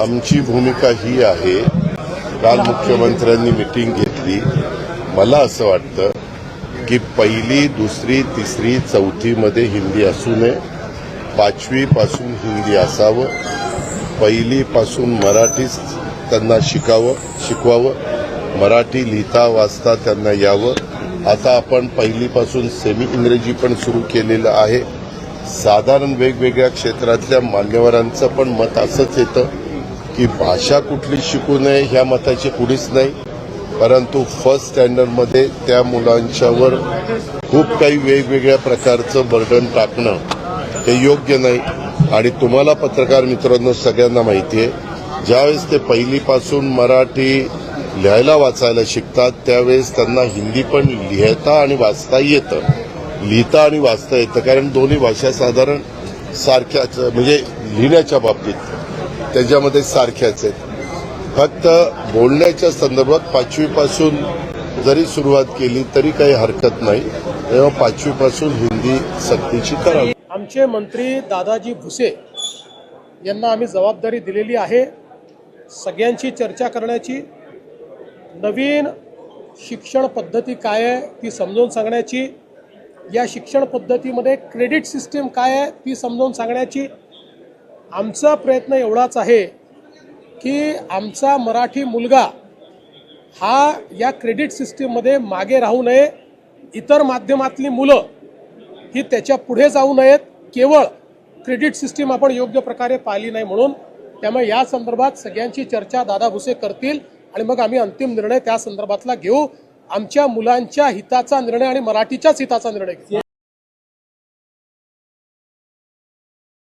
आमची भूमिका ही आहे. काल मुख्यमंत्र्यांनी मिटिंग घेतली. मला असं वाटतं की पहिली दुसरी तिसरी चौथीमध्ये हिंदी असू नये. पाचवीपासून हिंदी असावं. पहिलीपासून मराठीच त्यांना शिकावं शिकवावं. मराठी लिहिता वाचता त्यांना यावं. आता आपण पहिलीपासून सेमी इंग्रजी पण सुरू केलेलं आहे. साधारण वेगवेगळ्या क्षेत्रातल्या मान्यवरांचं पण मत असंच येतं. की भाषा कुठली शिकू नये ह्या मताची कुणीच नाही. परंतु फर्स्ट स्टँडर्डमध्ये त्या मुलांच्यावर खूप काही वेगवेगळ्या प्रकारचं बर्डन टाकणं हे योग्य नाही. आणि तुम्हाला पत्रकार मित्रांनो सगळ्यांना माहिती आहे ज्यावेळेस ते पहिलीपासून मराठी लिहायला वाचायला शिकतात त्यावेळेस त्यांना हिंदी पण लिहिता आणि वाचता येतं. लिहिता आणि वाचता येतं कारण दोन्ही भाषा साधारण सारख्याच म्हणजे लिहिण्याच्या बाबतीत. त्याच्यामध्ये सारख्याच आहेत. फक्त बोलण्याच्या संदर्भात पाचवीपासून जरी सुरुवात केली तरी काही हरकत नाही. तेव्हा पाचवीपासून हिंदी सक्तीची करावी आमचे मंत्री दादाजी भुसे यांना आम्ही जबाबदारी दिलेली आहे सगळ्यांची चर्चा करण्याची. नवीन शिक्षण पद्धती काय आहे ती समजावून सांगण्याची. या शिक्षण पद्धतीमध्ये क्रेडिट सिस्टीम काय आहे ती समजावून सांगण्याची. आमचा प्रयत्न एवढाच आहे की आमचा मराठी मुलगा हा या क्रेडिट सिस्टीममध्ये मागे राहू नये. इतर माध्यमातली मुलं ही त्याच्या पुढे जाऊ नयेत. केवळ क्रेडिट सिस्टीम आपण योग्य प्रकारे पाहिली नाही म्हणून. त्यामुळे या संदर्भात सगळ्यांची चर्चा दादा भुसे करतील आणि मग आम्ही अंतिम निर्णय त्या संदर्भातला घेऊ. आमच्या मुलांच्या हिताचा निर्णय आणि मराठीच्याच हिताचा निर्णय घेऊ.